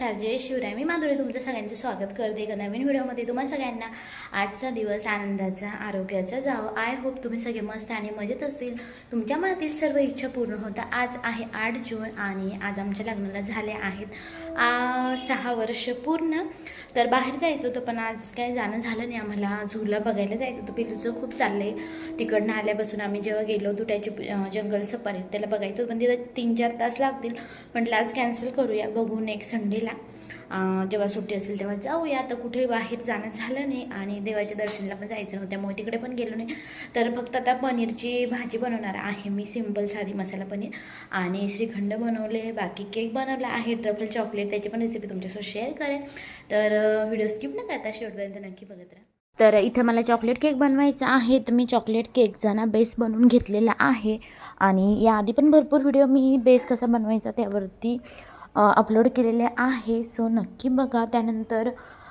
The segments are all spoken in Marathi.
नमस्कार जय शिवराय मी माधुरी तुमचं सगळ्यांचं स्वागत करते एका नवीन व्हिडिओमध्ये. तुम्हा सगळ्यांना आजचा दिवस आनंदाचा आरोग्याचा जावं. आय होप तुम्ही सगळे मस्त आणि मजेत असतील. तुमच्या मनातील सर्व इच्छा पूर्ण होता. आज आहे आठ जून आणि आज आमच्या लग्नाला झाले आहेत सहा वर्ष पूर्ण. तर बाहेर जायचं होतं पण आज काय जाणं झालं नाही. आम्हाला झूला बघायला जायचं होतं. पिलूचं खूप चाललं आहे तिकडनं आल्यापासून आम्ही जेव्हा गेलो होतो त्याची जंगल सफारी त्याला बघायचं होतं. पण तिथं तीन चार तास लागतील. म्हटलं आज कॅन्सल करूया. बघू नेक्स्ट संडेला जेव्हा सुट्टी असेल तेव्हा जाऊया. आता कुठे बाहेर जाणं झालं नाही आणि देवाच्या दर्शनाला पण जायचं नव्हतं. त्यामुळे तिकडे पण गेलो नाही. तर फक्त आता पनीरची भाजी बनवणार आहे मी सिंपल साधी मसाला पनीर आणि श्रीखंड बनवले. बाकी केक बनवला आहे. ट्रफल चॉकलेट त्याची पण रेसिपी तुमच्यासोबत शेअर करेन. तर व्हिडिओ स्किप न करता शेवटपर्यंत नक्की बघत राहा. तर इथं मला चॉकलेट केक बनवायचा आहे. तर मी चॉकलेट केकचा ना बेस बनवून घेतलेला आहे. आणि याआधी पण भरपूर व्हिडिओ मी बेस कसा बनवायचा त्यावरती अपलोड केलेले आहे. सो नक्की बघा. त्यानंतर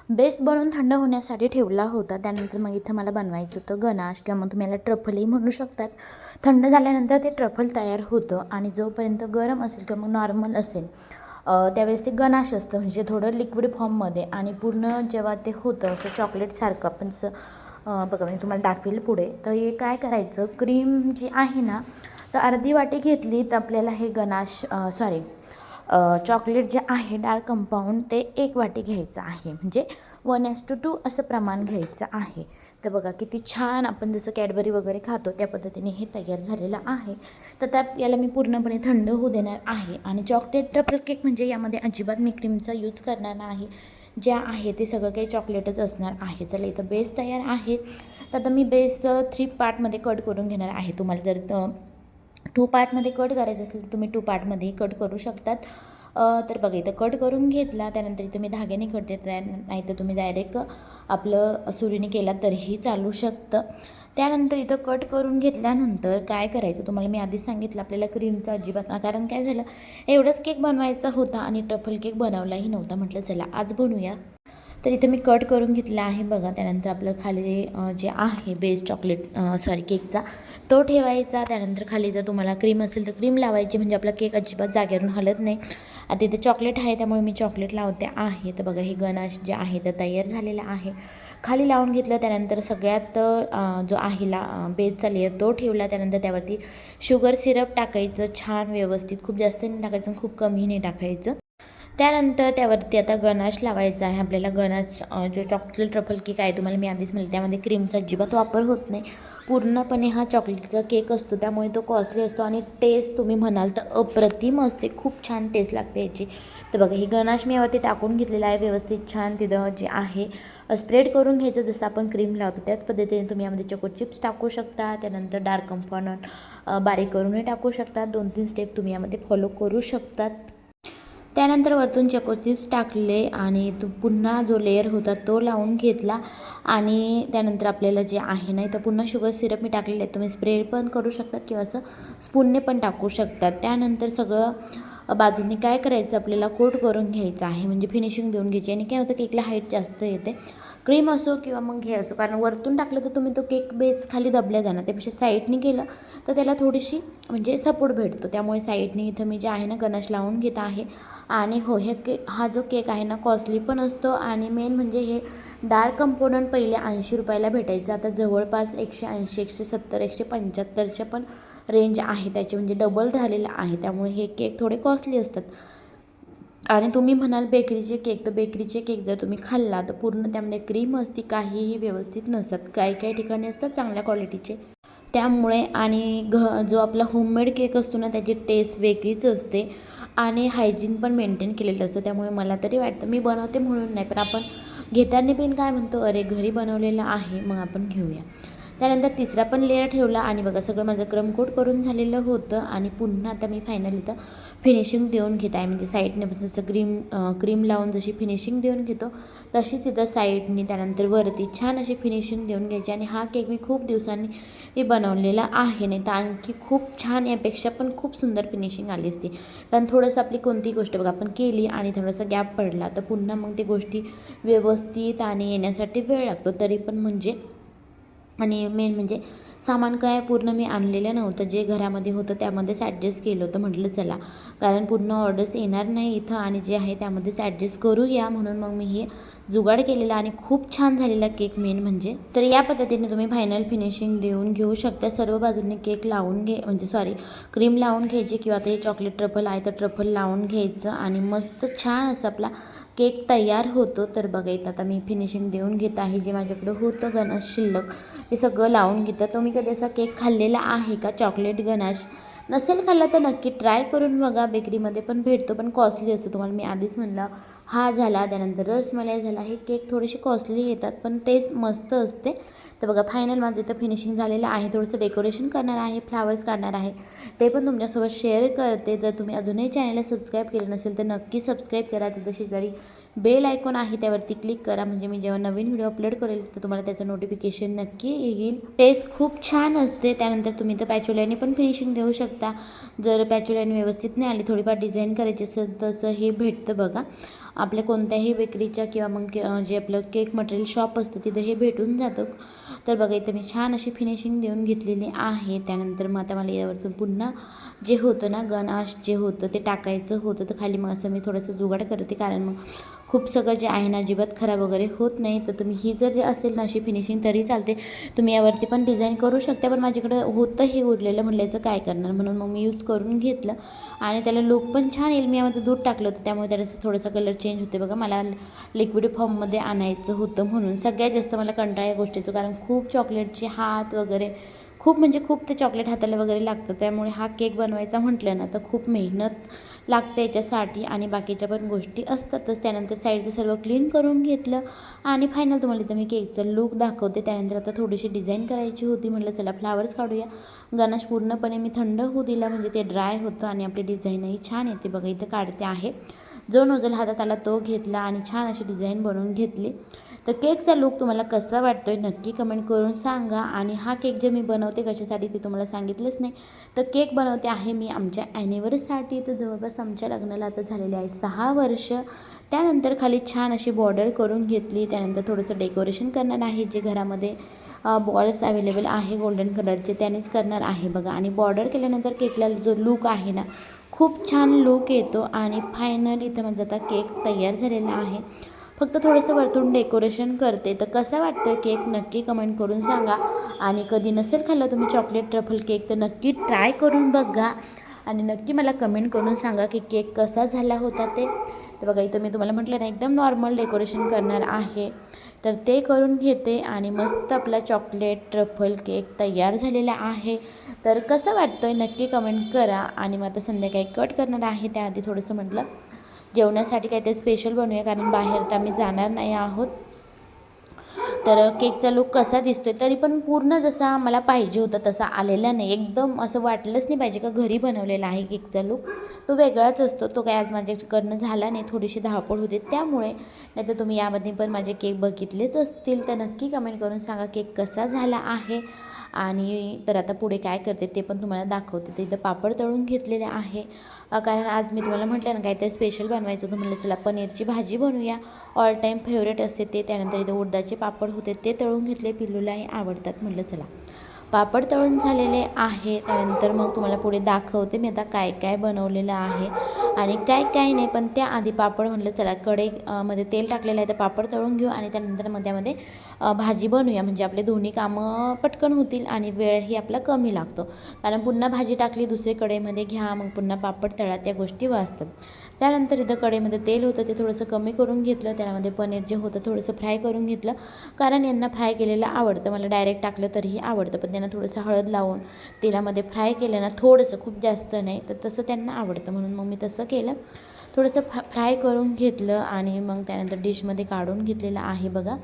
बेस बनवून थंड होण्यासाठी ठेवला होता. त्यानंतर मग इथं मला बनवायचं होतं गणाश किंवा मग तुम्ही याला ट्रफलही म्हणू शकतात. थंड झाल्यानंतर ते ट्रफल तयार होतं आणि जोपर्यंत गरम असेल किंवा मग नॉर्मल असेल त्यावेळेस ते गणाश असतं. म्हणजे थोडं लिक्विड फॉर्ममध्ये आणि पूर्ण जेव्हा ते होतं असं चॉकलेटसारखं आपण असं बघा मी तुम्हाला दाखवेल पुढे. तर हे काय करायचं? क्रीम जी आहे ना तर अर्धी वाटी घेतली तर आपल्याला हे गणाश सॉरी चॉकलेट जे आहे डार्क कंपाऊंड ते एक वाटी घ्यायचं आहे. म्हणजे वन एस टू टू असं प्रमाण घ्यायचं आहे. तर बघा किती छान आपण जसं कॅडबरी वगैरे खातो त्या पद्धतीने हे तयार झालेलं आहे. तर त्या याला मी पूर्णपणे थंड होऊ देणार आहे. आणि चॉकलेट ट्रफल केक म्हणजे यामध्ये अजिबात मी क्रीमचा यूज करणार नाही. ज्या आहे ते सगळं काही चॉकलेटच असणार आहे. चला इथं बेस तयार आहे. तर आता मी बेस थ्री पार्टमध्ये कट करून घेणार आहे. तुम्हाला जर टू पार्टमध्ये कट करायचं असेल तर तुम्ही टू पार्टमध्येही कट करू शकतात. तर बघा इथं कट करून घेतला त्यानंतर इथं मी धाग्याने कट देत नाही तर तुम्ही डायरेक्ट आपलं सुरीने केला तरीही चालू शकतं. त्यानंतर इथं कट करून घेतल्यानंतर काय करायचं? तुम्हाला मी आधीच सांगितलं आपल्याला क्रीमचं अजिबात कारण काय झालं? एवढंच केक बनवायचा होता आणि ट्रफल केक बनवलाही नव्हता. म्हटलं चला आज बनवूया. तर इथं मी कट करून घेतला आहे बघा. त्यानंतर आपलं खाली जे आहे बेस चॉकलेट सॉरी केकचा तो ठेवायचा. त्यानंतर खाली जर तुम्हाला क्रीम असेल तर क्रीम लावायची. म्हणजे आपला केक अजिबात जागेवरून हलत नाही. आता इथे चॉकलेट आहे त्यामुळे मी चॉकलेट लावते आहे. तर बघा हे गणाश जे आहे तर तयार झालेलं आहे. खाली लावून घेतलं. त्यानंतर सगळ्यात जो आहे ला बेसचा लेअर तो ठेवला. त्यानंतर त्यावरती शुगर सिरप टाकायचं. छान व्यवस्थित. खूप जास्त नाही टाकायचं खूप कमी नाही टाकायचं. त्यानंतर त्यावरती आता गणाश लावायचा आहे. आपल्याला गणाश जो चॉकलेट ट्रफल केक आहे तुम्हाला मी आधीच म्हणलं त्यामध्ये क्रीमचा अजिबात वापर होत नाही. पूर्णपणे हा चॉकलेटचा केक असतो त्यामुळे तो कॉस्टली असतो आणि टेस्ट तुम्ही म्हणाल तर अप्रतिम असते. खूप छान टेस्ट लागते याची. तर बघा ही गणाश मी यावरती टाकून घेतलेला आहे व्यवस्थित छान तिथं जे आहे स्प्रेड करून घ्यायचं. जसं आपण क्रीम लावतो त्याच पद्धतीने तुम्ही यामध्ये चको चिप्स टाकू शकता. त्यानंतर डार्क कम्पाऊंड बारीक करूनही टाकू शकता. दोन तीन स्टेप तुम्ही यामध्ये फॉलो करू शकतात. त्यानंतर वरतून चको चिप्स टाकले आणि तो पुन्हा जो लेअर होता तो लावून घेतला. आणि त्यानंतर आपल्याला जे आहे नाही तर पुन्हा शुगर सिरप मी टाकलेले आहे तुम्ही स्प्रेड पण करू शकतात किंवा असं स्पूनने पण टाकू शकतात त्यानंतर सगळं बाजूने काय करायचं आपल्याला कोट करून घ्यायचं आहे म्हणजे फिनिशिंग देऊन घ्यायची आणि काय होतं केकला हाईट जास्त येते. क्रीम असो किंवा मग हे असो कारण वरतून टाकलं तर तुम्ही तो केक बेस खाली दबल्या जाणार. त्यापेक्षा साईडने केलं तर त्याला थोडीशी म्हणजे सपोर्ट भेटतो. त्यामुळे साईडने इथं मी जे आहे ना गणेश लावून घेत आहे. आणि हो हे के हा जो केक आहे ना कॉस्टली पण असतो. आणि मेन म्हणजे हे डार्क कंपोनंट पहिले ऐंशी रुपयाला भेटायचं. आता जवळपास एकशे ऐंशी एकशे सत्तर एकशे पंच्याहत्तरच्या पण रेंज आहे त्याचे. म्हणजे डबल झालेलं आहे. त्यामुळे हे केक थोडे कॉस्टली असतात. आणि तुम्ही म्हणाल बेकरीचे केक तर बेकरीचे केक जर तुम्ही खाल्ला तर पूर्ण त्यामध्ये क्रीम असती काहीही व्यवस्थित नसतात. काही काही ठिकाणी असतात चांगल्या क्वालिटीचे त्यामुळे आणि घ जो आपला होममेड केक असतो ना त्याची टेस्ट वेगळीच असते. आणि हायजीन पण मेंटेन केलेलं असतं. त्यामुळे मला तरी वाटतं मी बनवते म्हणून नाही पण आपण घेताना पेन काय म्हणतो अरे घरी बनवलेलं आहे मग आपण घेऊया. त्यानंतर तिसरा पण लेअर ठेवला आणि बघा सगळं माझं क्रमकोट करून झालेलं होतं आणि पुन्हा आता मी फायनल इथं फिनिशिंग देऊन घेत. आहे म्हणजे साईडने जसं क्रीम क्रीम लावून जशी फिनिशिंग देऊन घेतो तशीच इथं साईडनी त्यानंतर वरती छान अशी फिनिशिंग देऊन घ्यायची. आणि हा केक मी खूप दिवसांनी हे बनवलेला आहे. नाही तर आणखी खूप छान यापेक्षा पण खूप सुंदर फिनिशिंग आली असती. कारण थोडंसं आपली कोणती गोष्ट बघा आपण केली आणि थोडासा गॅप पडला तर पुन्हा मग ते गोष्टी व्यवस्थित आणि येण्यासाठी वेळ लागतो. तरी पण म्हणजे आणि मेन म्हणजे सामान काय पूर्ण मी आणलेलं नव्हतं. जे घरामध्ये होतं त्यामध्येच ॲडजस्ट केलं होतं. म्हटलं चला कारण पूर्ण ऑर्डर्स येणार नाही इथं आणि जे आहे त्यामध्येच ॲडजस्ट करूया. म्हणून मग मी हे जुगाड केलेला आणि खूप छान झालेला केक मेन म्हणजे. तर या पद्धतीने तुम्ही फायनल फिनिशिंग देऊन घेऊ शकता. सर्व बाजूंनी केक लावून घे म्हणजे सॉरी क्रीम लावून घ्यायची किंवा आता हे चॉकलेट ट्रफल आहे तर ट्रफल लावून घ्यायचं आणि मस्त छान असं आपला केक तयार होतो. तर बघा इथं आता मी फिनिशिंग देऊन घेत आहे. जे माझ्याकडं होतं गणेश शिल्लक ते सगळं लावून घेतं. तुम्ही कधी असा केक खाल्लेला आहे का? चॉकलेट गणाश नसेल खाल्ला तर नक्की ट्राय करून बघा. बेकरीमध्ये पण भेटतो पण कॉस्टली असतो. तुम्हाला मी आधीच म्हणलं हा झाला त्यानंतर रसमलाई झाला हे केक थोडेसे कॉस्टली येतात पण टेस्ट मस्त असते. तर बघा फायनल माझं इथं फिनिशिंग झालेलं आहे. थोडंसं डेकोरेशन करणार आहे फ्लावर्स काढणार आहे. ते पण तुमच्यासोबत शेअर करते. जर तुम्ही अजूनही चॅनलला सबस्क्राईब केलं नसेल तर नक्की सबस्क्राईब करा. तिथं शेजारी बेल आयकॉन आहे त्यावरती क्लिक करा. म्हणजे मी जेव्हा नवीन व्हिडिओ अपलोड करेल तर तुम्हाला त्याचं नोटिफिकेशन नक्की येईल. टेस्ट खूप छान असते. त्यानंतर तुम्ही तर पॅचोल्याने पण फिनिशिंग देऊ शकता. जर पॅचुलाईन व्यवस्थित नाही आली थोडीफार डिझाईन करायची असेल तसं हे भेटतं बघा. आपल्या कोणत्याही बेकरीच्या किंवा मग के जे आपलं केक मटेरियल शॉप असतं तिथं हे भेटून जातं. तर बघा इथं मी छान अशी फिनिशिंग देऊन घेतलेली आहे. त्यानंतर मग आता मला यावरतून पुन्हा जे होतं ना गणाश जे होतं ते टाकायचं होतं. तर खाली मग असं मी थोडंसं जुगाड करते. कारण मग खूप सगळं जे आहे ना अजिबात खराब वगैरे होत नाही. तर तुम्ही ही जर जे असेल ना अशी फिनिशिंग तरी चालते तुम्ही यावरती पण डिझाईन करू शकता पण माझ्याकडं होतं हे उरलेलं. म्हणल्याचं काय करणार? म्हणून मग मी यूज करून घेतलं. आणि त्याला लुक पण छान येईल. मी यामध्ये दूध टाकलं होतं. त्यामुळे त्याला थोडासा कलर चेंज होते बघा मला लिक्विड फॉर्ममध्ये आणायचं होतं म्हणून. सगळ्यात जास्त मला कंटाळा या गोष्टीचं कारण खूप चॉकलेटचे हात वगैरे खूप म्हणजे खूप ते चॉकलेट हाताला वगैरे लागतं त्यामुळे हा केक बनवायचा म्हटलं ना तर खूप मेहनत लागते याच्यासाठी आणि बाकीच्या पण गोष्टी असतातच. त्यानंतर साईडचं सर्व क्लीन करून घेतलं आणि फायनल तुम्हाला इथं मी केकचं लुक दाखवते. त्यानंतर आता थोडीशी डिझाईन करायची होती म्हटलं चला फ्लावर्स काढूया. गणेश पूर्णपणे मी थंड होऊ दिला म्हणजे ते ड्राय होतं आणि आपली डिझाईनही छान येते. बघा इथं काढते आहे. जो नोजल हातात आला तो घेतला आणि छान अशी डिझाईन बनवून घेतली. तर केकचा लुक तुम्हाला कसा वाटतो आहे नक्की कमेंट करून सांगा. आणि हा केक जे मी बनवते कशासाठी ते तुम्हाला सांगितलंच नाही. तर केक बनवते आहे मी आमच्या ॲनिव्हर्सरीसाठी तर जवळपास आमच्या लग्नाला आता झालेले आहे सहा वर्ष. त्यानंतर खाली छान अशी बॉर्डर करून घेतली. त्यानंतर थोडंसं डेकोरेशन करणार आहे. जे घरामध्ये बॉल्स अवेलेबल आहे गोल्डन कलरचे त्यानेच करणार आहे बघा. आणि बॉर्डर केल्यानंतर केकला जो लुक आहे ना खूप छान लुक येतो. आणि फायनल इथं माझा आता केक तयार झालेला आहे. फक्त थोडंसं वरतून डेकोरेशन करते. तर कसा वाटतो केक? नक्की कमेंट करून सांगा. आणि कधी नसेल खाल्लं तुम्ही चॉकलेट ट्रफल केक तर नक्की ट्राय करून बघा. आणि नक्की मला कमेंट करून सांगा की केक कसा झाला होता ते. तर बघा इथं मी तुम्हाला म्हटलं ना एकदम नॉर्मल डेकोरेशन करणार आहे. तर ते करून घेते आणि मस्त आपला चॉकलेट ट्रफल केक तयार झालेला आहे. तर कसं वाटतं आहे नक्की कमेंट करा. आणि मग आता संध्याकाळी कट करणार आहे. त्याआधी थोडंसं म्हटलं जेवणासाठी काहीतरी स्पेशल बनवूया कारण बाहेर तर आम्ही जाणार नाही आहोत. तर केकचा लुक कसा दिसतोय तरी पण पूर्ण जसा मला पाहिजे होता तसा आलेला नाही. एकदम असं वाटलंच नाही पाहिजे का घरी बनवलेला आहे केकचा लुक तो वेगळाच असतो तो काय आज माझ्याकडनं झाला नाही थोडीशी धावपळ होते त्यामुळे. नाही तर तुम्ही यामध्ये पण माझे केक बघितलेच असतील तर नक्की कमेंट करून सांगा केक कसा झाला आहे. आणि तर आता पुढे काय करते ते पण तुम्हाला दाखवते. तर इथं पापड तळून घेतलेले आहे. कारण आज मी तुम्हाला म्हटलं ना काहीतरी स्पेशल बनवायचं तुम्हाला म्हटलं चला पनीरची भाजी बनवूया. ऑल टाईम फेवरेट असते ते. त्यानंतर इथं उडदाचे पापड होते ते तळून घेतले. पिल्लूलाही आवडतात. म्हटलं चला. पापड तळून झालेले आहे. त्यानंतर मग तुम्हाला पुढे दाखवते मी आता काय काय बनवलेलं आहे. आणि काय काय नाही पण त्याआधी पापड म्हटलं चला कडे मध्ये तेल टाकलेलं आहे तर पापड तळून घेऊ आणि त्यानंतर मध्यामध्ये भाजी बनवूया. म्हणजे आपले दोन्ही कामं पटकन होतील आणि वेळही आपला कमी लागतो. कारण पुन्हा भाजी टाकली दुसरी कढईमध्ये घ्या मग पुन्हा पापड तळा त्या गोष्टी वाचतात. त्यानंतर इथं कढईमध्ये तेल होतं ते थोडंसं कमी करून घेतलं. त्यामध्ये पनीर जे होतं थोडंसं फ्राय करून घेतलं. कारण यांना फ्राय केलेलं आवडतं. मला डायरेक्ट टाकलं तरीही आवडतं पण त्यांना थोडंसं हळद लावून तेलामध्ये फ्राय केलं ना थोडंसं खूप जास्त नाही तर तसं त्यांना आवडतं. म्हणून मग मी तसं केलं. थोडंसं फा फ्राय करून घेतलं आणि मग त्यानंतर डिशमध्ये काढून घेतलेलं आहे बघा.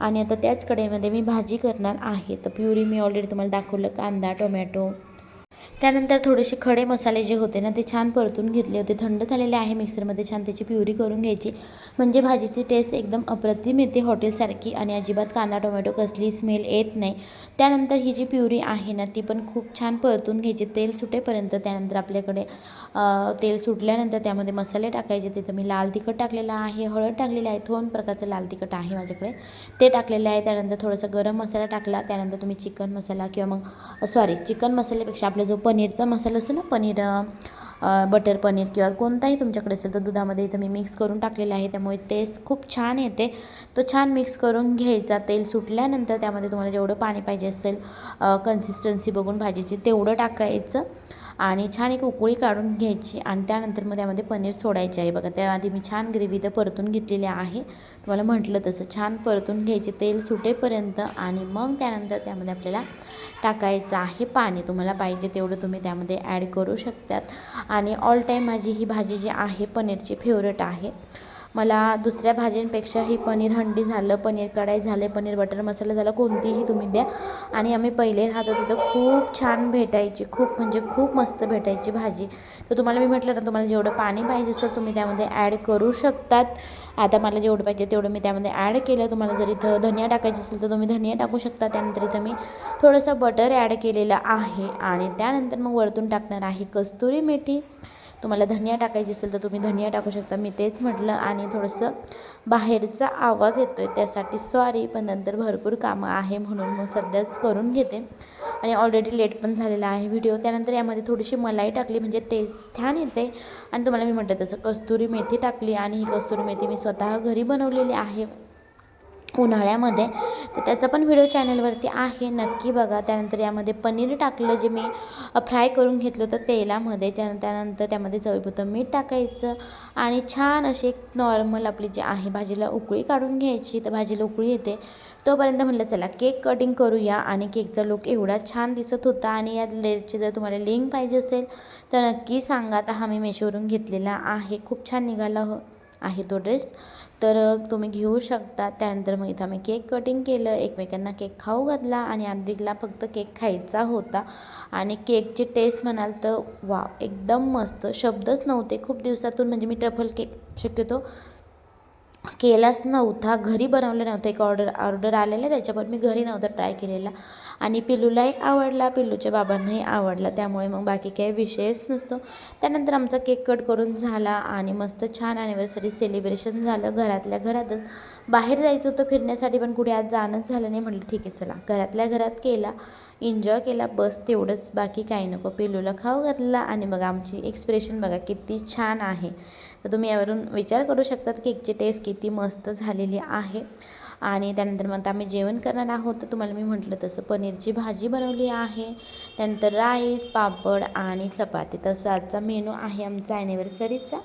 आणि आता त्याच कढईमध्ये मी भाजी करणार आहे. तर प्युरी मी ऑलरेडी तुम्हाला दाखवलं कांदा टोमॅटो त्यानंतर थोडेसे खडे मसाले जे होते ना ते छान परतून घेतले होते. थंड झालेले आहे मिक्सरमध्ये छान त्याची प्युरी करून घ्यायची. म्हणजे भाजीची टेस्ट एकदम अप्रतिम येते हॉटेलसारखी आणि अजिबात कांदा टोमॅटो कसली स्मेल येत नाही. त्यानंतर ही जी प्युरी आहे ना ती पण खूप छान परतून घ्यायची. तेल सुटेपर्यंत त्यानंतर आपल्याकडे तेल सुटल्यानंतर त्यामध्ये मसाले टाकायचे. तिथं मी लाल तिखट टाकलेलं आहे हळद टाकलेली आहे दोन प्रकारचं लाल तिखट आहे माझ्याकडे. ते टाकलेलं आहे. त्यानंतर थोडंसं गरम मसाला टाकला. त्यानंतर तुम्ही चिकन मसाला किंवा मग सॉरी चिकन मसाल्यापेक्षा आपला जो पनीरचा मसाला असतो ना पनीर बटर पनीर किंवा कोणताही तुमच्याकडे असेल तर दुधामध्ये इथं मी मिक्स करून टाकलेला आहे. त्यामुळे टेस्ट खूप छान येते. तो छान मिक्स करून घ्यायचा. तेल सुटल्यानंतर त्यामध्ये तुम्हाला जेवढं पाणी पाहिजे असेल कन्सिस्टन्सी बघून भाजीची तेवढं टाकायचं. आणि छान एक उकळी काढून घ्यायची आणि त्यानंतर मग त्यामध्ये पनीर सोडायचे आहे. बघा त्याआधी मी छान ग्रेव्ही तर परतून घेतलेली आहे. तुम्हाला म्हटलं तसं छान परतून घ्यायचे तेल सुटेपर्यंत आणि मग त्यानंतर त्यामध्ये आपल्याला टाकायचं आहे पाणी. तुम्हाला पाहिजे तेवढं तुम्ही त्यामध्ये ॲड करू शकतात. आणि ऑल टाईम माझी ही भाजी जी आहे पनीरची फेवरेट आहे. मला दुसऱ्या भाज्यांपेक्षा ही पनीर हंडी झालं पनीर कढाई झाले पनीर बटर मसाला झाला कोणतीही तुम्ही द्या. आणि आम्ही पहिले राहतो तिथं खूप छान भेटायची खूप म्हणजे खूप मस्त भेटायची भाजी. तर तुम्हाला मी म्हटलं ना तुम्हाला जेवढं पाणी पाहिजे असेल तुम्ही त्यामध्ये ॲड करू शकतात. आता मला जेवढं पाहिजे तेवढं मी त्यामध्ये ॲड केलं. तुम्हाला जर इथं धनिया टाकायची असेल तर तुम्ही धनिया टाकू शकता. त्यानंतर इथं मी थोडंसं बटर ॲड केलेलं आहे. आणि त्यानंतर मग वरतून टाकणार आहे कस्तुरी मेथी. तुम्हाला धनिया टाकायची असेल तर तुम्ही धनिया टाकू शकता. मी तेच म्हटलं आणि थोडंसं बाहेरचा आवाज येतो आहे त्यासाठी सॉरी पण नंतर भरपूर कामं आहे म्हणून मग सध्याच करून घेते. आणि ऑलरेडी लेट पण झालेला आहे व्हिडिओ त्यानंतर यामध्ये थोडीशी मलाई टाकली म्हणजे टेस्ट छान येते. आणि तुम्हाला मी म्हटलं तसं कस्तुरी मेथी टाकली आणि ही कस्तुरी मेथी मी स्वतः घरी बनवलेली आहे. उन्हाळ्यामध्ये. तर त्याचा पण व्हिडिओ चॅनलवरती आहे. नक्की बघा. त्यानंतर यामध्ये पनीर टाकलं जे मी फ्राय करून घेतलं होतं तेलामध्ये. त्या त्यानंतर त्यामध्ये चवीपुरतं मीठ टाकायचं. आणि छान अशी एक नॉर्मल आपली जी आहे भाजीला उकळी काढून घ्यायची. तर भाजीला उकळी येते. तोपर्यंत म्हटलं चला केक कटिंग करूया. आणि केकचा लुक एवढा छान दिसत होता. आणि या लेटची जर तुम्हाला लिंक पाहिजे असेल तर नक्की सांगा. आता हा मी मेशोवरून घेतलेला आहे. खूप छान निघाला हो. आहे तो ड्रेस तर तुम्ही घेऊ शकता. त्यानंतर मग इथं आम्ही केक कटिंग केलं. एकमेकांना केक खाऊ घातला आणि आद्विकला फक्त केक खायचा होता. आणि केकची टेस्ट म्हणाल तर वा एकदम मस्त. शब्दच नव्हते खूप दिवसातून. म्हणजे मी ट्रफल केक शक्यतो केलाच नव्हता. घरी बनवलं नव्हतं. एक ऑर्डर ऑर्डर आलेलं त्याच्यावर मी घरी नव्हतं ट्राय केलेला. आणि पिल्लूलाही आवडला पिल्लूच्या बाबांनाही आवडला. त्यामुळे मग बाकी काही विषयच नसतो. त्यानंतर आमचा केक कट करून झाला आणि मस्त छान ॲनिव्हर्सरी सेलिब्रेशन झालं घरातल्या घरातच. बाहेर जायचं होतं फिरण्यासाठी पण कुठे आज जाणंच झालं नाही. म्हटलं ठीक आहे चला. घरातल्या घरात केला एन्जॉय केला. बस तेवढंच. बाकी काही नको. पिल्लूला खाऊ घातला. आणि बघा आमची एक्सप्रेशन बघा किती छान आहे. तर तुम्ही यावरून विचार करू शकतात केकची टेस्ट किती मस्त झालेली आहे. आणि त्यानंतर मग आता आम्ही जेवण करणार आहोत. तर तुम्हाला मी म्हटलं तसं पनीरची भाजी बनवली आहे. त्यानंतर राईस पापड आणि चपाती. तसं आजचा मेनू आहे आमचा ॲनिव्हर्सरीचा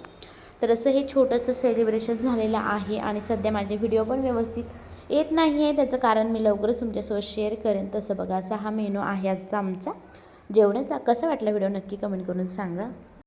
तर असं हे छोटंसं सेलिब्रेशन झालेलं आहे. आणि सध्या माझे व्हिडिओ पण व्यवस्थित येत नाही आहे त्याचं कारण मी लवकरच तुमच्यासोबत शेअर करेन. तसं बघा असा हा मेनू आहे आजचा आमचा. जेवणाचा कसा वाटला व्हिडिओ नक्की कमेंट करून सांगा.